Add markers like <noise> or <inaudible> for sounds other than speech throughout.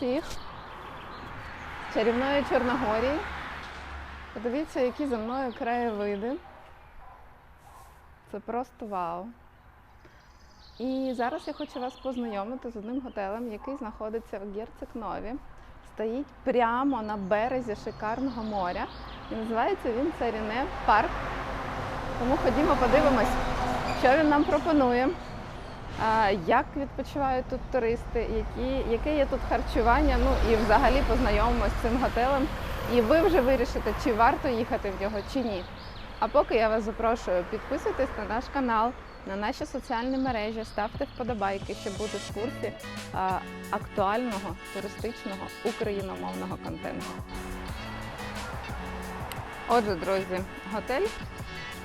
Всіх чарівної Чорногорії. Подивіться, які за мною краєвиди. Це просто вау. І зараз я хочу вас познайомити з одним готелем, який знаходиться в Герцекнові. Стоїть прямо на березі шикарного моря. І називається він Царіне Парк. Тому ходімо, подивимось, що він нам пропонує. Як відпочивають тут туристи, які, яке є тут харчування, ну і взагалі познайомимося з цим готелем. І ви вже вирішите, чи варто їхати в нього, чи ні. А поки я вас запрошую, підписуйтесь на наш канал, на наші соціальні мережі, ставте вподобайки, щоб бути в курсі а, актуального туристичного україномовного контенту. Отже, друзі, готель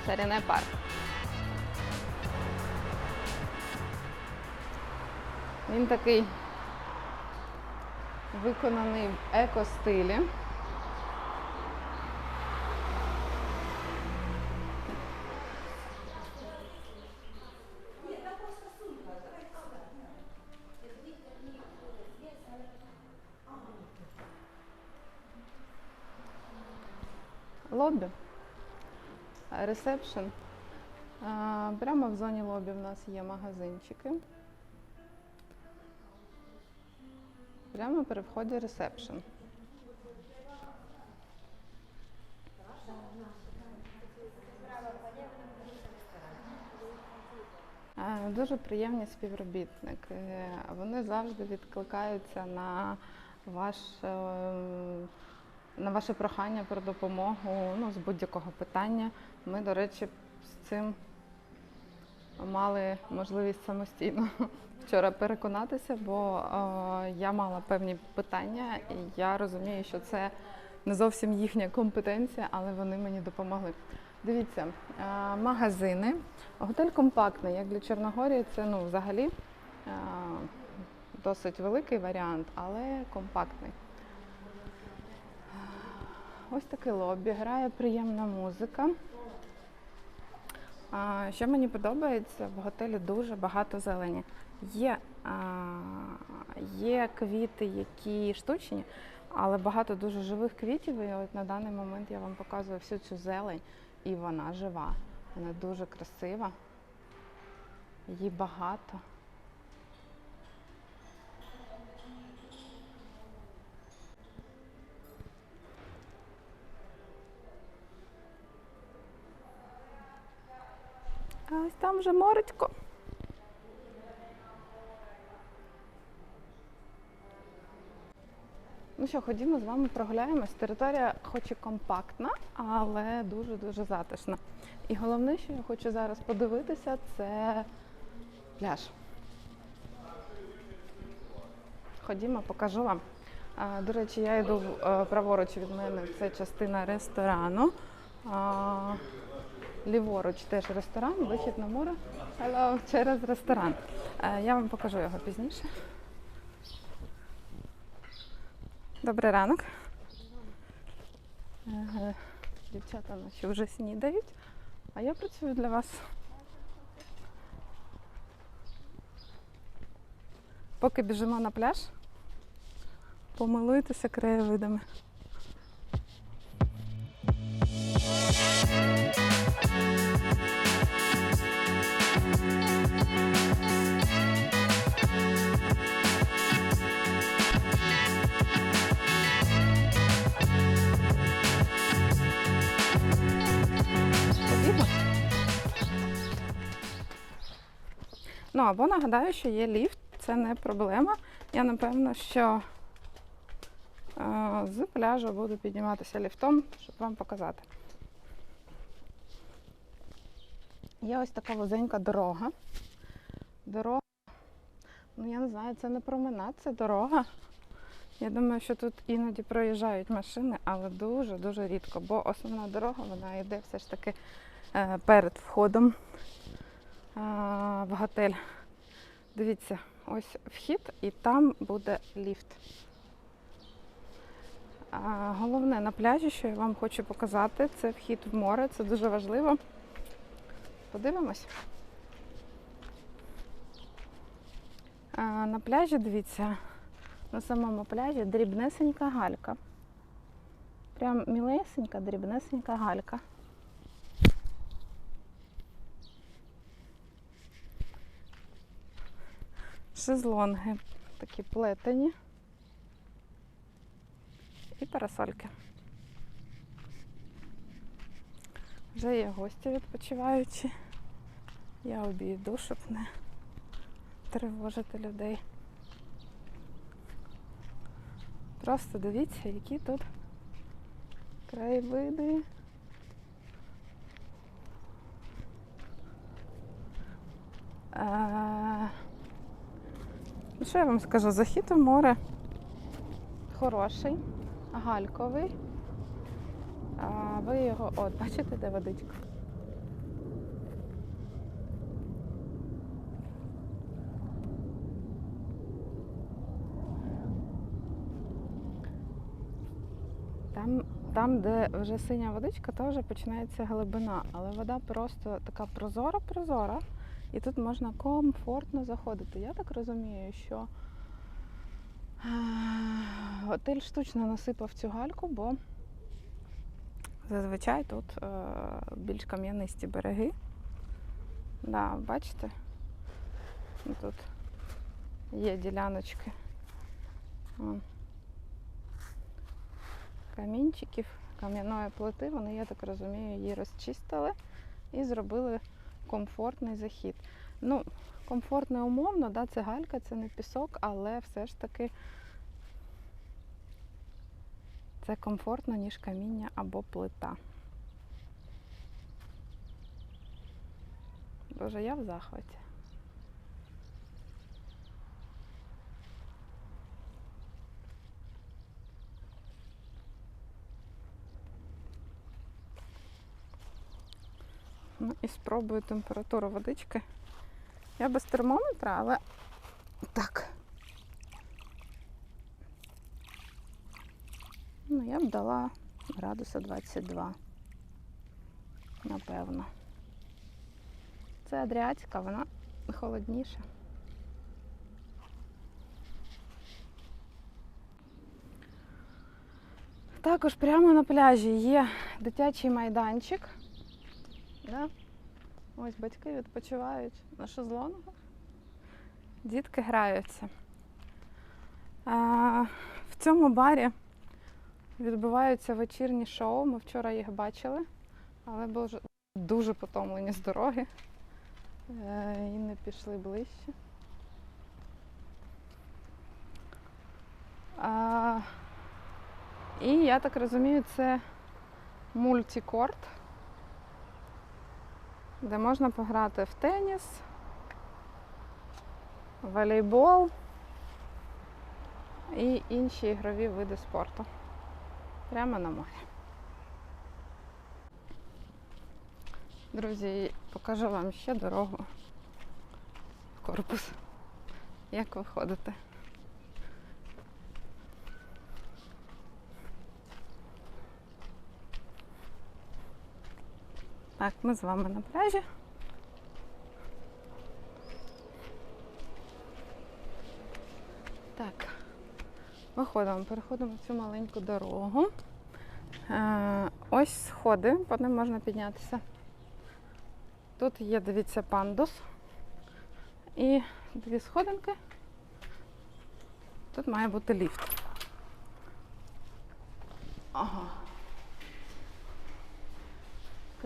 Шаріне Парк. Він такий виконаний в еко-стилі. Лобі. Ресепшн. Прямо в зоні лобі в нас є магазинчики. Прямо при вході ресепшн. Е, Дуже приємні співробітники. Вони завжди відкликаються на ваш, е, на ваше прохання про допомогу ну, з будь-якого питання. Ми, до речі, з цим мали можливість самостійно <laughs> вчора переконатися, бо я мала певні питання, і я розумію, що це не зовсім їхня компетенція, але вони мені допомогли. Дивіться, магазини. Готель компактний, як для Чорногорії, це ну, взагалі досить великий варіант, але компактний. Ось таке лобі, грає приємна музика. А, Що мені подобається, в готелі дуже багато зелені. Є, а, є квіти, які штучні, але багато дуже живих квітів. І от на даний момент я вам показую всю цю зелень, і вона жива. Вона дуже красива. Її багато. Ось там вже моречко. Ну що, ходімо з вами прогуляємось. Територія хоч і компактна, але дуже-дуже затишна. І головне, що я хочу зараз подивитися, це пляж. Ходімо, покажу вам. До речі, я йду е, праворуч від мене, це частина ресторану. Ліворуч теж ресторан, вихід на море. Hello, через ресторан. Е, Я вам покажу його пізніше. Добрий ранок. Е, Дівчата наші вже снідають, а я працюю для вас. Поки біжимо на пляж, помилуйтеся краєвидами. Ну або нагадаю, що є ліфт, це не проблема. Я напевно, що е, з пляжу буду підніматися ліфтом, щоб вам показати. Є ось така вузенька дорога. Дорога, ну я не знаю, це не променад, це дорога. Я думаю, що тут іноді проїжджають машини, але дуже-дуже рідко, бо основна дорога вона йде все ж таки е, перед входом в готель. Дивіться, ось вхід і там буде ліфт. Головне на пляжі, що я вам хочу показати, це вхід в море, це дуже важливо. Подивимось. На пляжі, дивіться, на самому пляжі дрібнесенька галька. Прям мілесенька, дрібнесенька галька. Шезлонги такі плетені. І парасольки. Вже є гості відпочиваючі. Я обійду, щоб не тривожити людей. Просто дивіться, які тут краєвиди. Е, Що я вам скажу? Захід у море хороший, гальковий. А ви його, от, бачите, де водичка? Там, там, де вже синя водичка, то вже починається глибина, але вода просто така прозора-прозора, і тут можна комфортно заходити. Я так розумію, що е, готель штучно насипав цю гальку, бо зазвичай тут е, більш кам'янисті береги. Да, бачите? Тут є діляночки. Камінчиків, кам'яної плити. Вони, я так розумію, її розчистили і зробили комфортний захід. Ну, комфортне умовно, да, це галька, це не пісок, але все ж таки це комфортно, ніж каміння або плита. Боже, я в захваті. Ну і спробую температуру водички. Я без термометра, але так. Ну, я б дала градуса 22. Напевно. Це Адріатика, вона холодніша. Також прямо на пляжі є дитячий майданчик. Да? Ось батьки відпочивають на шезлонгах. Дітки граються. А, в цьому барі відбуваються вечірні шоу. Ми вчора їх бачили, але були дуже потомлені з дороги е, і не пішли ближче. А, і я так розумію, це мультикорт де можна пограти в теніс, волейбол і інші ігрові види спорту. Прямо на морі. Друзі, покажу вам ще дорогу в корпус. Як виходити. Так, ми з вами на пляжі. Так, виходимо, переходимо цю маленьку дорогу. Е, ось сходи, по ним можна піднятися. Тут є, дивіться, пандус. І дві сходинки. Тут має бути ліфт. Ага.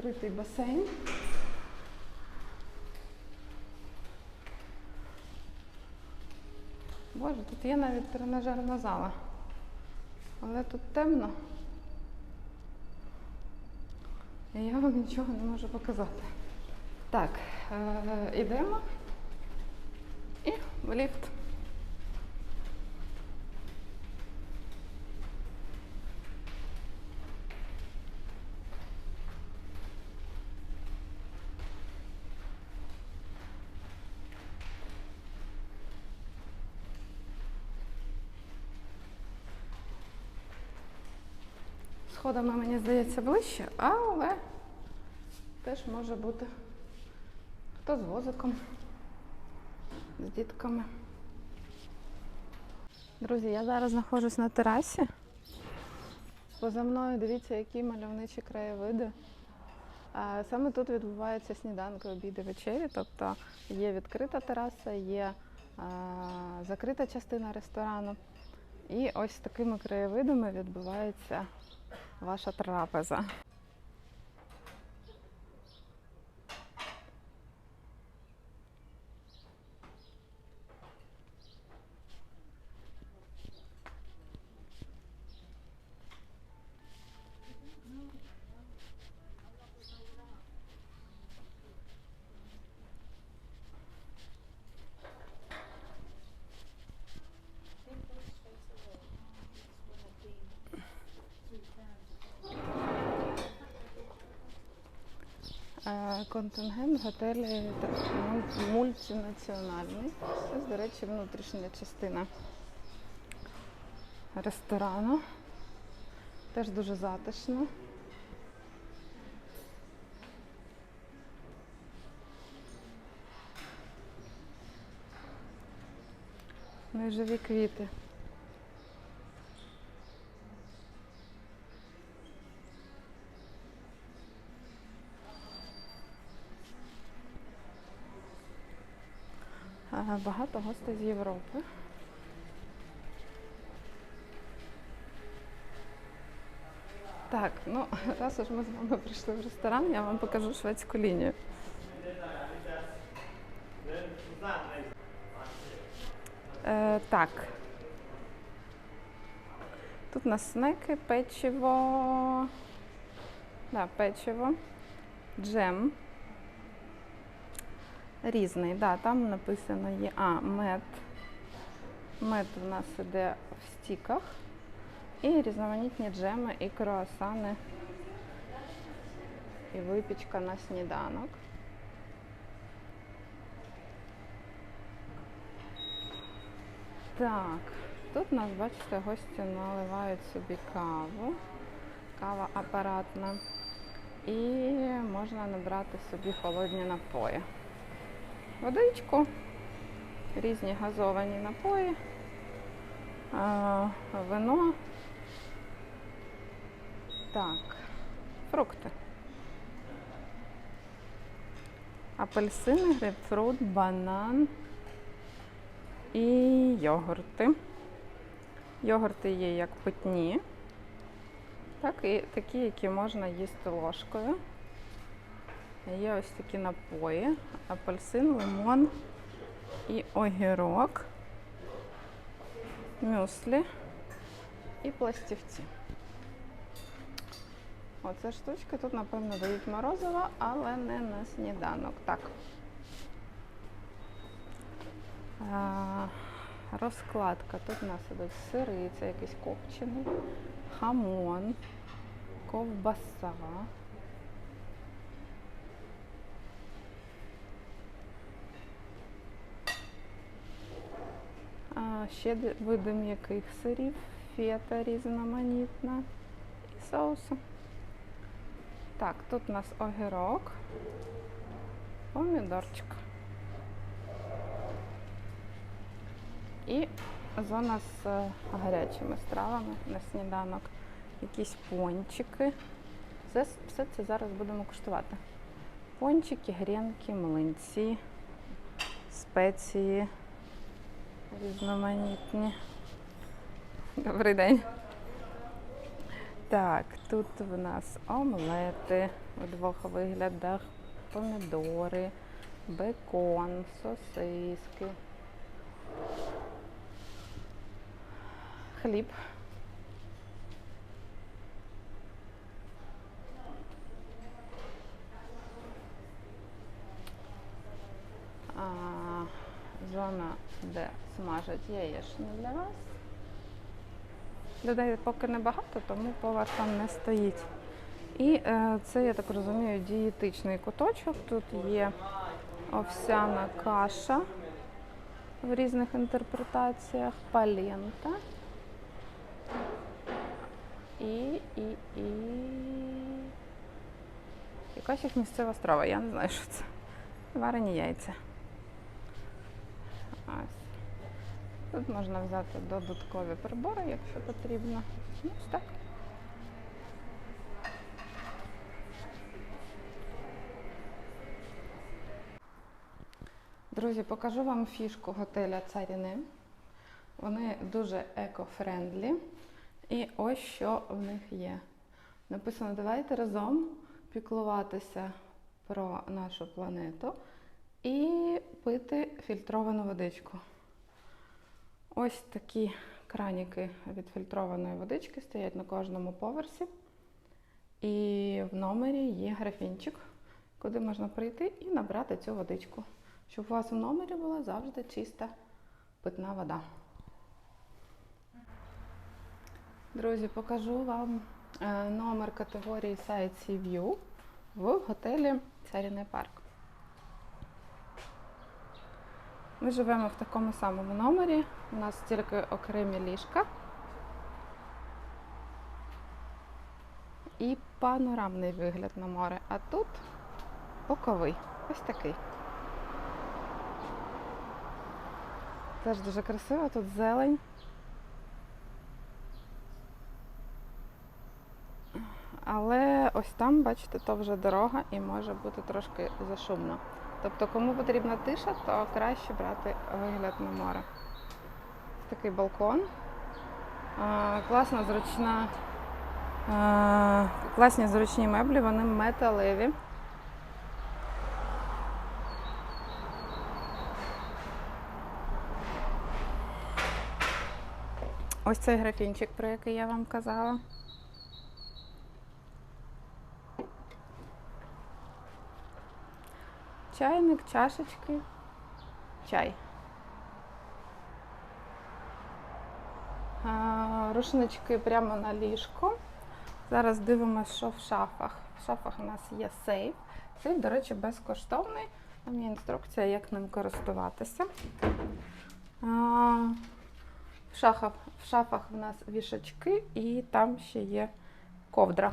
Критий басейн. Боже, тут є навіть тренажерна зала. Але тут темно. І я вам нічого не можу показати. Так, е- йдемо і в ліфт. Сходами, мені здається, ближче, але теж може бути хто з возиком, з дітками. Друзі, я зараз знаходжусь на терасі. Поза мною дивіться, які мальовничі краєвиди. Саме тут відбуваються сніданки, обіди, вечері. Тобто є відкрита тераса, є закрита частина ресторану. І ось такими краєвидами відбувається ваша трапеза. Е, Контингент готелі так, муль- мультинаціональний. Ось, до речі, внутрішня частина ресторану. Теж дуже затишно. Ну живі квіти. Е, Багато гостей з Європи. Так, ну <laughs> раз уж ми з вами прийшли в ресторан, я вам покажу шведську лінію. Е, так. Тут у нас снеки, печиво. Да, печиво, джем. Різний, да, там написано є. А, мед. Мед у нас іде в стіках. І різноманітні джеми і круасани. І випічка на сніданок. Так, тут нас, бачите, гості наливають собі каву. Кава апаратна. І можна набрати собі холодні напої. Водичку, різні газовані напої, вино. Так, фрукти. Апельсини, грейпфрут, банан і йогурти. Йогурти є як питні, так і такі, які можна їсти ложкою. Є ось такі напої: апельсин, лимон і огірок, мюслі і пластівці. Оце штучки тут, напевно, дають морозиво, але не на сніданок. Так. А, розкладка. Тут у нас ідуть сири, це якийсь копчений, хамон, ковбаса. Ще види м'яких сирів, фета різноманітна і соуси. Так, тут у нас огірок, помідорчик. І зона з е, гарячими стравами на сніданок. Якісь пончики. Все, все це зараз будемо куштувати. Пончики, грінки, млинці, спеції різноманітні. Добрий день. Так, тут в нас омлети у двох виглядах, помідори, бекон, сосиски, хліб. А, зона, де смажать яєчню для вас. Людей поки небагато, тому повар там не стоїть. І е, це, я так розумію, дієтичний куточок. Тут є овсяна каша в різних інтерпретаціях, палента. І, і, і. Якась їх місцева страва, я не знаю, що це. Варені яйця. Ось. Тут можна взяти додаткові прибори, якщо потрібно. Ну, ось так. Друзі, покажу вам фішку готеля Царіни. Вони дуже еко-френдлі. І ось що в них є. Написано: давайте разом піклуватися про нашу планету і пити фільтровану водичку. Ось такі краніки від фільтрованої водички стоять на кожному поверсі. І в номері є графінчик, куди можна прийти і набрати цю водичку, щоб у вас в номері була завжди чиста питна вода. Друзі, покажу вам е, номер категорії Side Sea View в готелі Царіний парк. Ми живемо в такому самому номері. У нас тільки окремі ліжка. І панорамний вигляд на море. А тут боковий. Ось такий. Теж дуже красиво, тут зелень. Але ось там, бачите, то вже дорога і може бути трошки зашумно. Тобто, кому потрібна тиша, то краще брати вигляд на море. Такий балкон. Класна, зручна, класні зручні меблі, вони металеві. Ось цей графінчик, про який я вам казала. Чайник, чашечки, чай. Рушнички прямо на ліжко. Зараз дивимося, що в шафах. В шафах у нас є сейф. Сейф, до речі, безкоштовний. Там є інструкція, як ним користуватися. В, шафах, в шафах в нас вішачки і там ще є ковдра.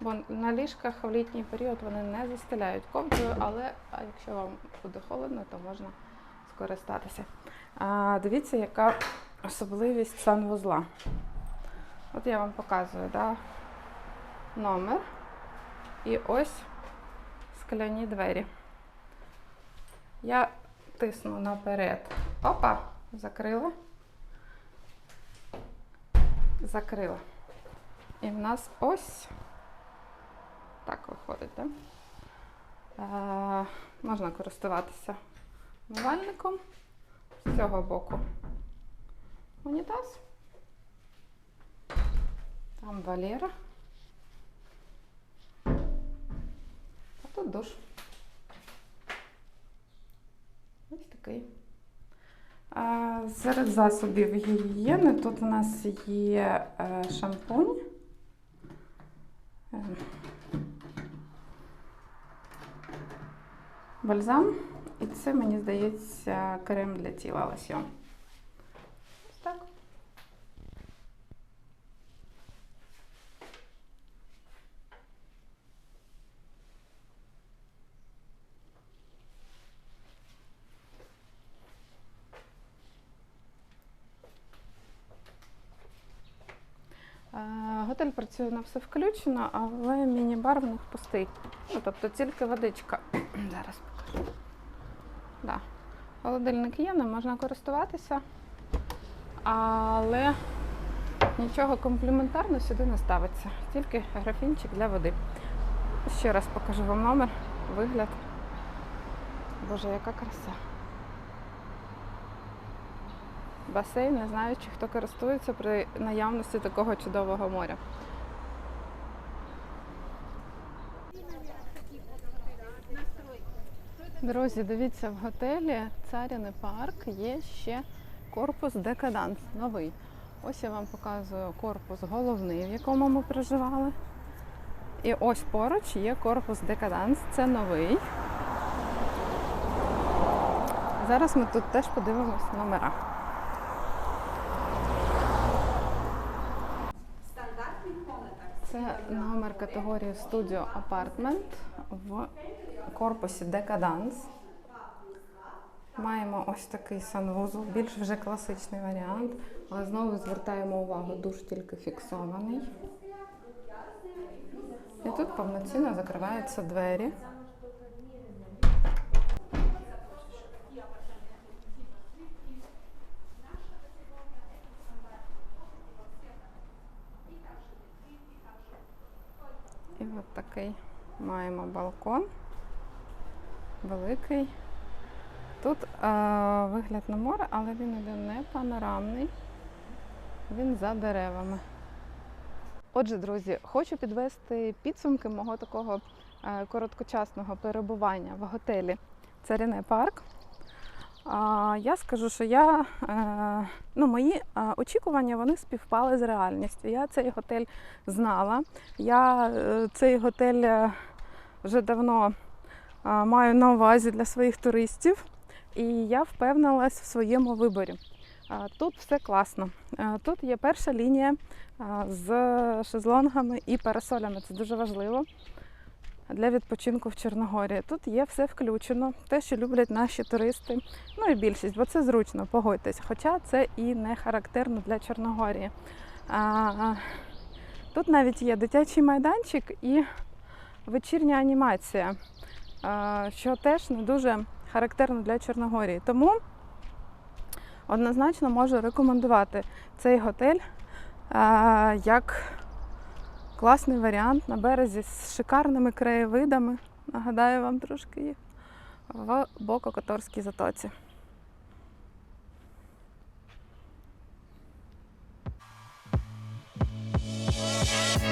Бо на ліжках в літній період вони не застеляють ковдрою, але якщо вам буде холодно, то можна скористатися. А, Дивіться, яка особливість санвузла. От я вам показую да, номер і ось скляні двері. Я тисну наперед. Опа, закрила. Закрила. І в нас ось так виходить, так? Е, можна користуватися умивальником з цього боку. Унітаз. Там валера. А тут душ. Ось такий. А, серед засобів гігієни тут у нас є е, шампунь. Бальзам. І це, мені здається, крем для тіла лосьон. Ось так. Е, Готель працює на все включено, але міні-бар в них пустий. Ну, тобто тільки водичка. <clears throat> Зараз покажу. Да. Холодильник є, ним можна користуватися, але нічого компліментарно сюди не ставиться, тільки графінчик для води. Ще раз покажу вам номер, вигляд. Боже, яка краса. Басейн, не знаю, чи хто користується при наявності такого чудового моря. Друзі, дивіться, в готелі Царяний парк є ще корпус Декаданс новий. Ось я вам показую корпус головний, в якому ми проживали. І ось поруч є корпус Декаданс, це новий. Зараз ми тут теж подивимось номера. Це номер категорії Studio Apartment в корпусі Декаданс. Маємо ось такий санвузол, більш вже класичний варіант, але знову звертаємо увагу, душ тільки фіксований. І тут повноцінно закриваються двері. І такий маємо балкон. Великий. Тут е, вигляд на море, але він іде не панорамний, він за деревами. Отже, друзі, хочу підвести підсумки мого такого е, короткочасного перебування в готелі Царіне Парк. Я скажу, що я, е, ну, мої очікування вони співпали з реальністю. Я цей готель знала. Я е, цей готель е, вже давно маю на увазі для своїх туристів, і я впевнилась в своєму виборі. Тут все класно. Тут є перша лінія з шезлонгами і парасолями. Це дуже важливо для відпочинку в Чорногорії. Тут є все включено, те, що люблять наші туристи. Ну і більшість, бо це зручно, погодьтесь. Хоча це і не характерно для Чорногорії. А, Тут навіть є дитячий майданчик і вечірня анімація, що теж не дуже характерно для Чорногорії. Тому однозначно можу рекомендувати цей готель як Класний варіант на березі з шикарними краєвидами. Нагадаю вам трошки їх в Бококоторській затоці. Yeah.